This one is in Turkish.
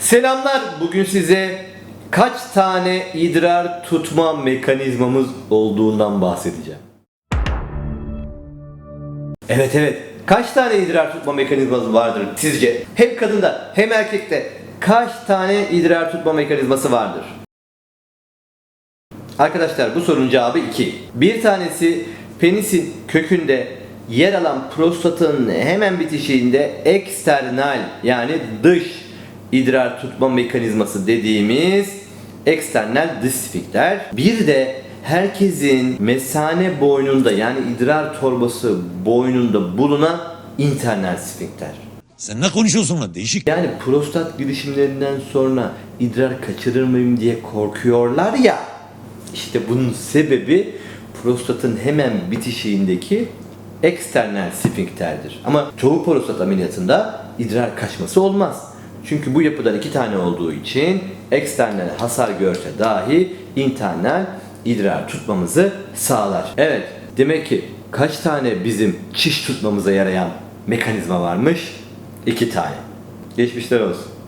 Selamlar. Bugün size kaç tane idrar tutma mekanizmamız olduğundan bahsedeceğim. Evet evet. Kaç tane idrar tutma mekanizması vardır sizce? Hem kadında hem erkekte kaç tane idrar tutma mekanizması vardır? Arkadaşlar bu sorunun cevabı 2. Bir tanesi penisin kökünde yer alan prostatın hemen bitişiğinde eksternal yani dış idrar tutma mekanizması dediğimiz eksternal dış sfinkter. Bir de herkesin mesane boynunda yani idrar torbası boynunda bulunan internal sfinkter. Sen ne konuşuyorsun lan değişik. Yani prostat girişimlerinden sonra idrar kaçırır mıyım diye korkuyorlar ya. İşte bunun sebebi prostatın hemen bitişiğindeki eksternal sfinkterdir. Ama çoğu prostat ameliyatında idrar kaçması olmaz. Çünkü bu yapıdan iki tane olduğu için eksternal hasar görse dahi internal idrar tutmamızı sağlar. Evet, demek ki kaç tane bizim çiş tutmamıza yarayan mekanizma varmış? İki tane. Geçmişler olsun.